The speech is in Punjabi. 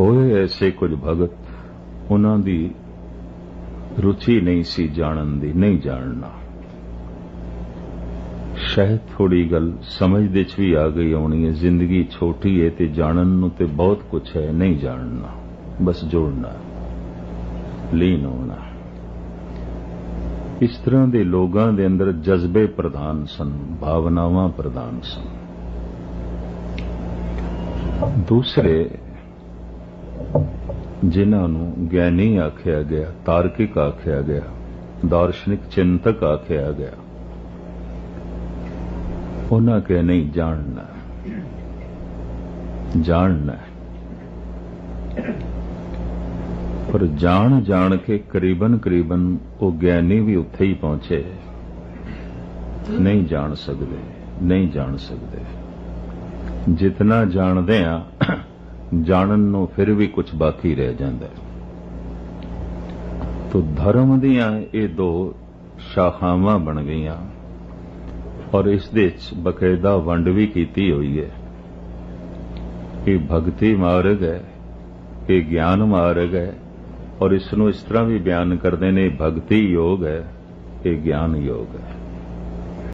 ਹੋਏ ਐਸੇ ਕੁਝ ਭਗਤ, ਉਹਨਾਂ ਦੀ ਰੁਚੀ ਨਹੀਂ ਸੀ ਜਾਣਨ ਦੀ, ਨਹੀਂ ਜਾਣਨਾ। ਸ਼ਾਇਦ ਥੋੜੀ ਗੱਲ ਸਮਝ ਦੇ ਚ ਵੀ ਆ ਗਈ ਆਉਣੀ ਹੈ, ਜ਼ਿੰਦਗੀ ਛੋਟੀ ਹੈ ਤੇ ਜਾਣਨ ਨੂੰ ਤੇ ਬਹੁਤ ਕੁਝ ਹੈ, ਨਹੀਂ ਜਾਣਨਾ। ਬਸ ਜੋੜਨਾ, ਲੀਨ ਹੋਣਾ। ਇਸ ਤਰ੍ਹਾਂ ਦੇ ਲੋਕਾਂ ਦੇ ਅੰਦਰ ਜਜ਼ਬੇ ਪ੍ਰਧਾਨ ਸਨ, ਭਾਵਨਾਵਾਂ ਪ੍ਰਧਾਨ ਸਨ। ਦੂਸਰੇ ਜਿਨ੍ਹਾਂ ਨੂੰ ਗਿਆਨੀ ਆਖਿਆ ਗਿਆ, ਤਾਰਕਿਕ ਆਖਿਆ ਗਿਆ, ਦਾਰਸ਼ਨਿਕ ਚਿੰਤਕ ਆਖਿਆ ਗਿਆ। ਉਹਨਾਂ ਕੇ ਨਹੀਂ ਜਾਣਨਾ। ਜਾਣਨਾ ਪਰ ਜਾਣ ਜਾਣ ਕੇ ਕਰੀਬਨ ਕਰੀਬਨ ਉਹ ਗਿਆਨੀ ਵੀ ਉੱਥੇ ਹੀ ਪਹੁੰਚੇ। ਨਹੀਂ ਜਾਣ ਸਕਦੇ, ਨਹੀਂ ਜਾਣ ਸਕਦੇ। ਜਿਤਨਾ ਜਾਣਦੇ ਆ ਜਾਣਨ ਨੂੰ ਫਿਰ ਵੀ ਕੁਝ ਬਾਕੀ ਰਹਿ ਜਾਂਦਾ ਹੈ। ਤੋ ਧਰਮ ਦੀਆਂ ਇਹ ਦੋ ਸ਼ਾਖਾਵਾਂ ਬਣ ਗਈਆਂ ਔਰ ਇਸ ਦੇ ਵਿੱਚ ਬਕਾਇਦਾ ਵੰਡ ਵੀ ਕੀਤੀ ਹੋਈ ਹੈ। ਇਹ ਭਗਤੀ ਮਾਰਗ ਹੈ, ਇਹ ਗਿਆਨ ਮਾਰਗ ਹੈ ਔਰ ਇਸ ਨੂੰ ਇਸ ਤਰ੍ਹਾਂ ਵੀ ਬਿਆਨ ਕਰਦੇ ਨੇ ਭਗਤੀ ਯੋਗ ਹੈ, ਇਹ ਗਿਆਨ ਯੋਗ ਹੈ।